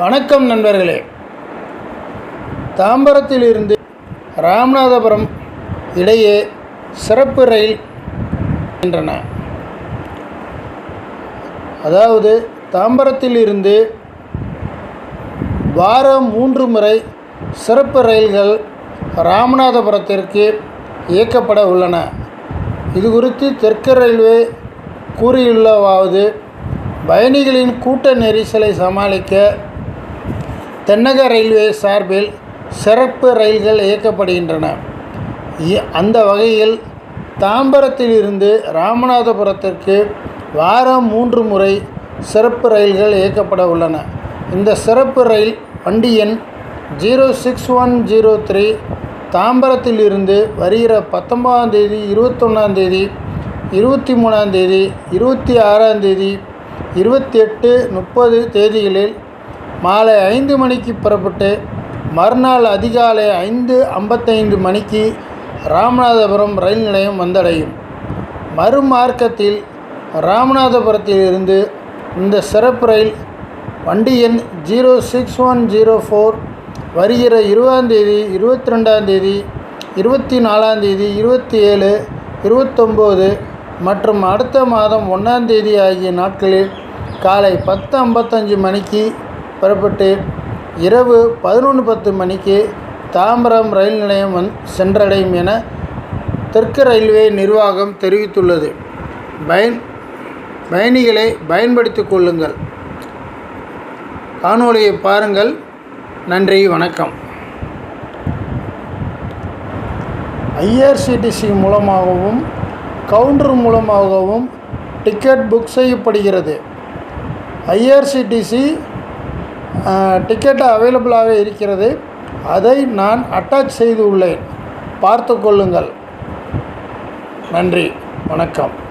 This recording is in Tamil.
வணக்கம் நண்பர்களே. தாம்பரத்திலிருந்து ராமநாதபுரம் இடையே சிறப்பு ரயில் என்றன அதாவது தாம்பரத்திலிருந்து வாரம் மூன்று முறை சிறப்பு ரயில்கள் ராமநாதபுரத்திற்கு இயக்கப்பட உள்ளன. இது குறித்து தெற்கு ரயில்வே கூறியுள்ளவாவது பயணிகளின் கூட்ட நெரிசலை சமாளிக்க தென்னக ரயில்வே சார்பில் சிறப்பு ரயில்கள் இயக்கப்படுகின்றன. இ- அந்த வகையில் தாம்பரத்திலிருந்து ராமநாதபுரத்திற்கு வாரம் மூன்று முறை சிறப்பு ரயில்கள் இயக்கப்பட உள்ளன. இந்த சிறப்பு ரயில் வண்டி எண் zero six one zero three தாம்பரத்திலிருந்து வருகிற பத்தொன்பதாம் தேதி இருபத்தொன்னாம் தேதி இருபத்தி மூணாம் தேதி இருபத்தி ஆறாம் தேதி இருபத்தி எட்டு முப்பது தேதிகளில் மாலை ஐந்து மணிக்கு புறப்பட்டு மறுநாள் அதிகாலை ஐந்து ஐம்பத்தைந்து மணிக்கு ராமநாதபுரம் ரயில் நிலையம் வந்தடையும். மறுமார்க்கத்தில் ராமநாதபுரத்திலிருந்து இந்த சிறப்பு ரயில் வண்டி எண் zero six one zero four வருகிற இருபதாந்தேதி இருபத்தி ரெண்டாந்தேதி இருபத்தி நாலாந்தேதி இருபத்தி ஏழு இருபத்தொம்போது மற்றும் அடுத்த மாதம் ஒன்றாந்தேதி ஆகிய நாட்களில் காலை பத்து ஐம்பத்தஞ்சு மணிக்கு புறப்பட்டு இரவு பதினொன்று பத்து மணிக்கு தாம்பரம் ரயில் நிலையம் வந் சென்றடையும் என தெற்கு ரயில்வே நிர்வாகம் தெரிவித்துள்ளது. பயன் பயணிகளை பயன்படுத்திக் கொள்ளுங்கள். காணொலியை பாருங்கள். நன்றி வணக்கம். ஐஆர்சிடிசி மூலமாகவும் கவுண்டர் மூலமாகவும் டிக்கெட் புக் செய்யப்படுகிறது. ஐஆர்சிடிசி டிக்கெட் அவைலபிளாக இருக்கிறது. அதை நான் அட்டாச் செய்து உள்ளேன் பார்த்து கொள்ளுங்கள். நன்றி. வணக்கம்.